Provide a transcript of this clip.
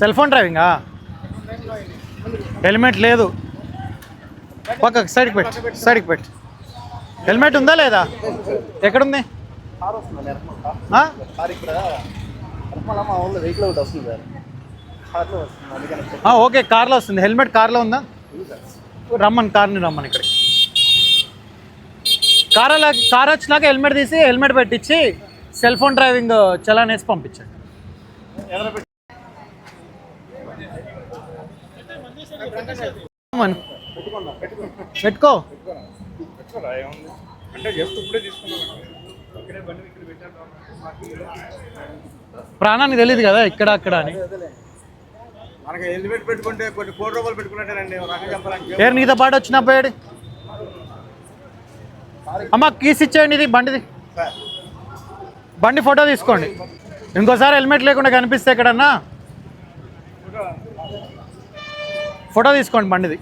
Cell phone డ్రైవింగా? Helmet లేదు. పక్క సైడ్కి పెట్టి సైడ్కి పెట్టి హెల్మెట్ ఉందా లేదా? ఎక్కడుంది? ఓకే కార్లో వస్తుంది. హెల్మెట్ కార్లో ఉందా? రమ్మని కార్ని రమ్మని ఇక్కడ కార్ అలా కార్ వచ్చినాక హెల్మెట్ తీసి హెల్మెట్ పెట్టించి సెల్ ఫోన్ డ్రైవింగ్ చలాన్ వేసి పంపించండి. పెట్టుకో. ప్రాణానికి తెలియదు కదా ఇక్కడ అక్కడ అని. మనకి హెల్మెట్ పెట్టుకుంటే కొన్ని కోటి రూపాయలు పెట్టుకున్నట్టేనండి ఒక రకంగా చెప్పాలంటే ఏ నీతో పాటు వచ్చిన అబ్బాయి అమ్మ కీస్ ఇచ్చేయండి ఇది బండిది. బండి ఫోటో తీసుకోండి. ఇంకోసారి హెల్మెట్ లేకుండా కనిపిస్తే ఎక్కడన్నా? ఫోటో తీసుకోండి బండిది.